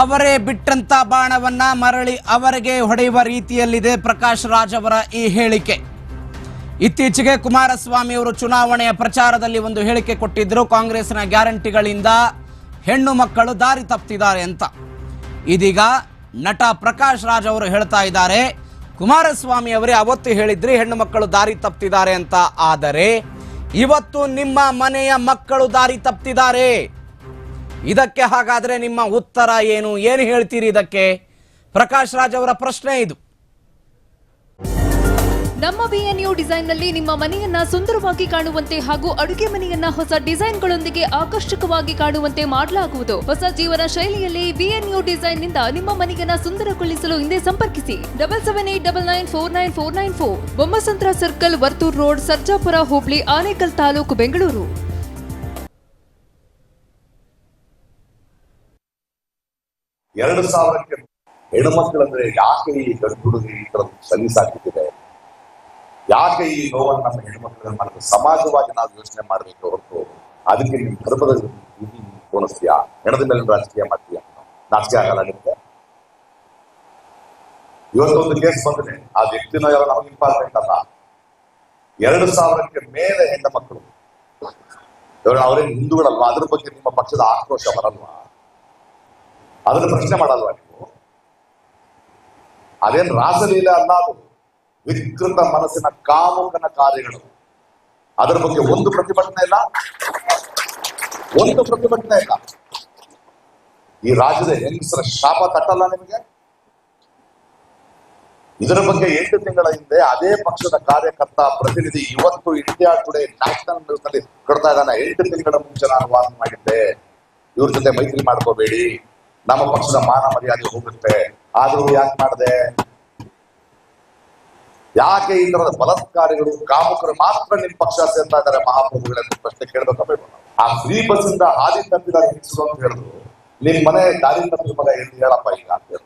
ಅವರೇ ಬಿಟ್ಟಂತ ಬಾಣವನ್ನ ಮರಳಿ ಅವರಿಗೆ ಹೊಡೆಯುವ ರೀತಿಯಲ್ಲಿದೆ ಪ್ರಕಾಶ್ ರಾಜ್ ಅವರ ಈ ಹೇಳಿಕೆ. ಇತ್ತೀಚೆಗೆ ಕುಮಾರಸ್ವಾಮಿ ಅವರು ಚುನಾವಣೆಯ ಪ್ರಚಾರದಲ್ಲಿ ಒಂದು ಹೇಳಿಕೆ ಕೊಟ್ಟಿದ್ದರು ಕಾಂಗ್ರೆಸ್ನ ಗ್ಯಾರಂಟಿಗಳಿಂದ ಹೆಣ್ಣು ಮಕ್ಕಳು ದಾರಿ ತಪ್ಪಿದ್ದಾರೆ ಅಂತ. ಇದೀಗ ನಟ ಪ್ರಕಾಶ್ ರಾಜ್ ಅವರು ಹೇಳ್ತಾ ಇದ್ದಾರೆ, ಕುಮಾರಸ್ವಾಮಿ ಅವರೇ ಅವತ್ತು ಹೇಳಿದ್ರಿ ಹೆಣ್ಣು ಮಕ್ಕಳು ದಾರಿ ತಪ್ಪಿದ್ದಾರೆ ಅಂತ, ಆದರೆ ಇವತ್ತು ನಿಮ್ಮ ಮನೆಯ ಮಕ್ಕಳು ದಾರಿ ತಪ್ಪಿದ್ದಾರೆ ಇದಕ್ಕೆ ಹಾಗಾದರೆ ನಿಮ್ಮ ಉತ್ತರ ಏನು? ಏನು ಹೇಳ್ತೀರಿ ಇದಕ್ಕೆ? ಪ್ರಕಾಶ್ ರಾಜ್ ಅವರ ಪ್ರಶ್ನೆ ಇದು. ನಮ್ಮ ಬಿಎನ್ಯು ಡಿಸೈನ್ನಲ್ಲಿ ನಿಮ್ಮ ಮನೆಯನ್ನ ಸುಂದರವಾಗಿ ಕಾಣುವಂತೆ ಹಾಗೂ ಅಡುಗೆ ಮನೆಯನ್ನ ಹೊಸ ಡಿಸೈನ್ಗಳೊಂದಿಗೆ ಆಕರ್ಷಕವಾಗಿ ಕಾಣುವಂತೆ ಮಾಡಲಾಗುವುದು. ಹೊಸ ಜೀವನ ಶೈಲಿಯಲ್ಲಿ ವಿಎನ್ಯು ಡಿಸೈನ್ನಿಂದ ನಿಮ್ಮ ಮನೆಯನ್ನ ಸುಂದರಗೊಳಿಸಲು ಹಿಂದೆ ಸಂಪರ್ಕಿಸಿ. Double seven eight double nine four nine four nine four. Bommasandra circle, Varthur road, Sarjapura, ಹೋಬಳಿ, ಆನೇಕಲ್ ತಾಲೂಕು, ಬೆಂಗಳೂರು. ಎರಡು ಸಾವಿರಕ್ಕೆ ಹೆಣ್ಮಕ್ಳಂದ್ರೆ ಯಾಕೆ ಈ ಗಂಡು ಹುಡುಗಿ ಈ ತರ ಸಲೀಸಾಗ್ಬಿಟ್ಟಿದೆ ಯಾಕೆ ಈ ನೋವನ್ನು ನಮ್ಮ ಹೆಣ್ಮಕ್ಳನ್ನ ಮಾಡಿದ್ರೆ? ಸಮಾಜವಾಗಿ ನಾವು ಯೋಚನೆ ಮಾಡ್ಬೇಕು ಹೊರತು ಅದಕ್ಕೆ ನಿಮ್ ಧರ್ಮದ ಕೋಣಿಸ್ತೀಯಾ ಹೆಣದ ಮೇಲೆ ರಾಜಕೀಯ ಮಾಡ್ತೀಯ? ನಾಚಿಕೆ ಆಗಲ್ಲ ಇವತ್ತೊಂದು ಕೇಸ್ ಬಂದ್ರೆ ಆ ವ್ಯಕ್ತಿನ ಯಾರು ನಮಗೆ ಇಂಪಾರ್ಟೆಂಟ್ ಅಲ್ಲ ಎರಡು ಸಾವಿರಕ್ಕೆ ಮೇಲೆ ಹೆಣ್ಣು ಮಕ್ಕಳು. ಅವರೇನು ಹಿಂದೂಗಳಲ್ವಾ? ಅದ್ರ ಬಗ್ಗೆ ನಿಮ್ಮ ಪಕ್ಷದ ಆಕ್ರೋಶ ಬರಲ್ವಾ? ಅದನ್ನ ಪ್ರಶ್ನೆ ಮಾಡಲ್ವಾ ನೀವು? ಅದೇನ್ ರಾಸಲೀಲೆ ಅಲ್ಲ ಅದು. ವಿಕೃತ ಮನಸ್ಸಿನ ಕಾಮುಕನ ಕಾರ್ಯಗಳು. ಅದರ ಬಗ್ಗೆ ಒಂದು ಪ್ರತಿಭಟನೆ ಇಲ್ಲ. ಒಂದು ಪ್ರತಿಭಟನೆ ಇಲ್ಲ. ಈ ರಾಜ್ಯದ ಹೆಂಗಸರ ಶಾಪ ತಟ್ಟಲ್ಲ ನಿಮಗೆ? ಇದರ ಬಗ್ಗೆ ಎಂಟು ತಿಂಗಳ ಹಿಂದೆ ಅದೇ ಪಕ್ಷದ ಕಾರ್ಯಕರ್ತ ಪ್ರತಿನಿಧಿ ಇವತ್ತು ಇಂಡಿಯಾ ಟುಡೇ ನ್ಯಾಷನಲ್ ನ್ಯೂಸ್ನಲ್ಲಿ ಕೊಡ್ತಾ ಇದ್ದಾನೆ. ಎಂಟು ತಿಂಗಳ ಮುಂಚೆ ನಾನು ವಾರ್ನ್ ಮಾಡಿದ್ದೆ. ಇವ್ರ ಜೊತೆ ಮೈತ್ರಿ ಮಾಡ್ಕೋಬೇಡಿ. ನಮ್ಮ ಪಕ್ಷದ ಮಾನ ಮರ್ಯಾದೆ ಹೋಗುತ್ತೆ. ಆದ್ರೂ ಯಾಕೆ ಮಾಡಿದೆ? ಯಾಕೆ ಈ ತರದ ಬಲಾತ್ಕಾರಿಗಳು, ಕಾಮುಕರು ಮಾತ್ರ ನಿಮ್ ಪಕ್ಷ ಸೇರ್ತಾ ಇದ್ದಾರೆ? ಮಹಾಪ್ರಭುಗಳೆಂದು ಪ್ರಶ್ನೆ ಕೇಳ್ಬೇಕಾ ಆ ಫ್ರೀ ಬಸ್ ಇಂದ ಹಾದಿ ತಪ್ಪಿದ ಅಂತ ಹೇಳಿದ್ರು. ನಿಮ್ ಮನೆ ದಾರಿ ತಪ್ಪಿದ ಮಗ ಎಲ್ಲಿ ಹೇಳಪ್ಪ ಈಗ? ಅಂತ